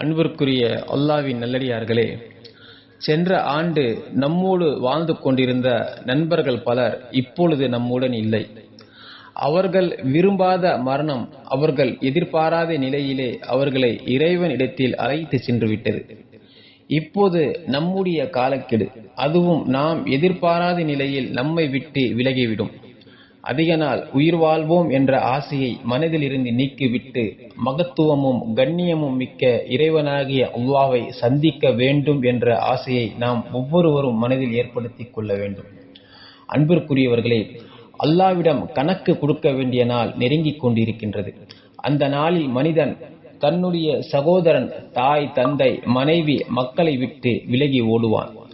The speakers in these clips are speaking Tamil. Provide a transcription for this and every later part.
அன்பிற்குரிய அல்லாவின் நல்லடியார்களே சென்ற ஆண்டு நம்மோடு வாழ்ந்து கொண்டிருந்த நண்பர்கள் பலர் இப்பொழுது நம்முடன் இல்லை. அவர்கள் விரும்பாத மரணம் அவர்கள் எதிர்பாராத நிலையிலே அவர்களை இறைவனிடத்தில் அழைத்து சென்று விட்டது. இப்போது நம்முடைய காலக்கெடு அதுவும் நாம் எதிர்பாராத நிலையில் நம்மை விட்டு விலகிவிடும். அதிக நாள் உயிர் வாழ்வோம் என்ற ஆசையை மனதிலிருந்து நீக்கிவிட்டு மகத்துவமும் கண்ணியமும் மிக்க இறைவனாகிய அல்லாவை சந்திக்க வேண்டும் என்ற ஆசையை நாம் ஒவ்வொருவரும் மனதில் ஏற்படுத்திக் கொள்ள வேண்டும். அன்பிற்குரியவர்களே அல்லாவிடம் கணக்கு கொடுக்க வேண்டிய நாள் நெருங்கிக் கொண்டிருக்கின்றது. அந்த நாளில் மனிதன் தன்னுடைய சகோதரன் தாய் தந்தை மனைவி மக்களை விட்டு விலகி ஓடுவான்.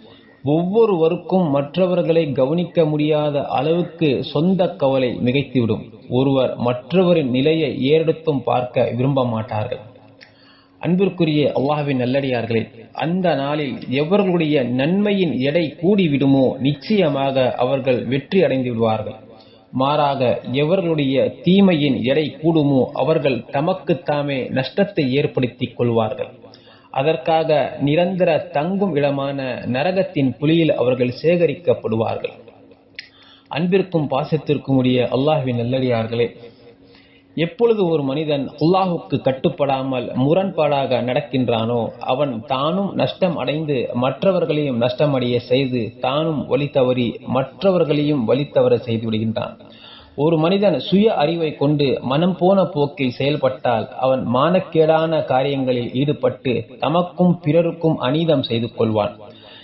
ஒவ்வொருவருக்கும் மற்றவர்களை கவனிக்க முடியாத அளவுக்கு சொந்த கவலை மிகைத்துவிடும். ஒருவர் மற்றவரின் நிலையை ஏறெடுத்தும் பார்க்க விரும்ப மாட்டார்கள். அன்பிற்குரிய அல்லாஹின் நல்லடியார்களே அந்த நாளில் எவர்களுடைய நன்மையின் எடை கூடிவிடுமோ நிச்சயமாக அவர்கள் வெற்றி அடைந்து விடுவார்கள். மாறாக எவர்களுடைய தீமையின் எடை கூடுமோ அவர்கள் தமக்குத்தாமே நஷ்டத்தை ஏற்படுத்திக் கொள்வார்கள். அதற்காக நிரந்தர தங்கும் இடமான நரகத்தின் புலியில் அவர்கள் சேகரிக்கப்படுவார்கள். அன்பிற்கும் பாசத்திற்கும் உரிய அல்லாஹுவின் நல்லடியார்களே எப்பொழுது ஒரு மனிதன் அல்லாஹுக்கு கட்டுப்படாமல் முரண்பாடாக நடக்கின்றானோ அவன் தானும் நஷ்டம் அடைந்து மற்றவர்களையும் நஷ்டமடைய செய்து தானும் வழி தவறி மற்றவர்களையும் வழி தவற செய்து விடுகின்றான். ஒரு மனிதன் சுய அறிவை கொண்டு மனம் போன போக்கில் செயல்பட்டால் அவன் மானக்கேடான காரியங்களில் ஈடுபட்டு தமக்கும் பிறருக்கும் அநீதம் செய்து கொள்வான்.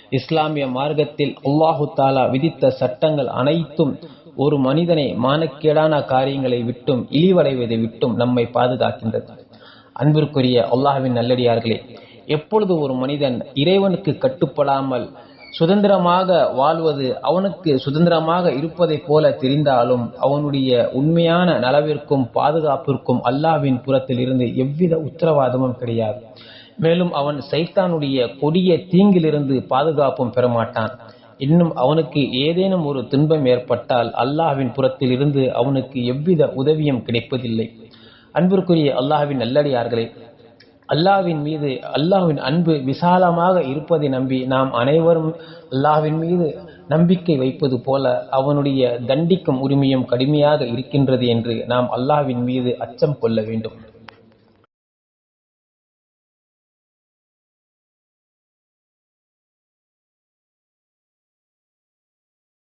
இஸ்லாமிய மார்க்கத்தில் அல்லாஹு தாலா விதித்த சட்டங்கள் அனைத்தும் ஒரு மனிதனை மானக்கேடான காரியங்களை விட்டும் இழிவடைவதை விட்டும் நம்மை பாதுகாக்கின்றது. அன்பிற்குரிய அல்லாஹுவின் நல்லடியார்களே எப்பொழுது ஒரு மனிதன் இறைவனுக்கு கட்டுப்படாமல் சுதந்திரமாக வாழ்வது அவனுக்கு சுதந்திரமாக இருப்பதைப் போல தெரிந்தாலும் அவனுடைய உண்மையான நலவிற்கும் பாதுகாப்பிற்கும் அல்லாவின் புறத்தில் இருந்து எவ்வித உத்தரவாதமும் கிடையாது. மேலும் அவன் சைத்தானுடைய கொடிய தீங்கிலிருந்து பாதுகாப்பும் பெறமாட்டான். இன்னும் அவனுக்கு ஏதேனும் ஒரு துன்பம் ஏற்பட்டால் அல்லாஹ்வின் புறத்தில் இருந்து அவனுக்கு எவ்வித உதவியும் கிடைப்பதில்லை. அன்பிற்குரிய அல்லாஹ்வின் நல்லடியார்களே அல்லாவின் மீது அல்லாஹ்வின் அன்பு விசாலமாக இருப்பதை நம்பி நாம் அனைவரும் அல்லாஹ்வின் மீது நம்பிக்கை வைப்பது போல அவனுடைய தண்டிக்கும் உரிமையும் கடுமையாக இருக்கின்றது என்று நாம் அல்லாஹ்வின் மீது அச்சம் கொள்ள வேண்டும்.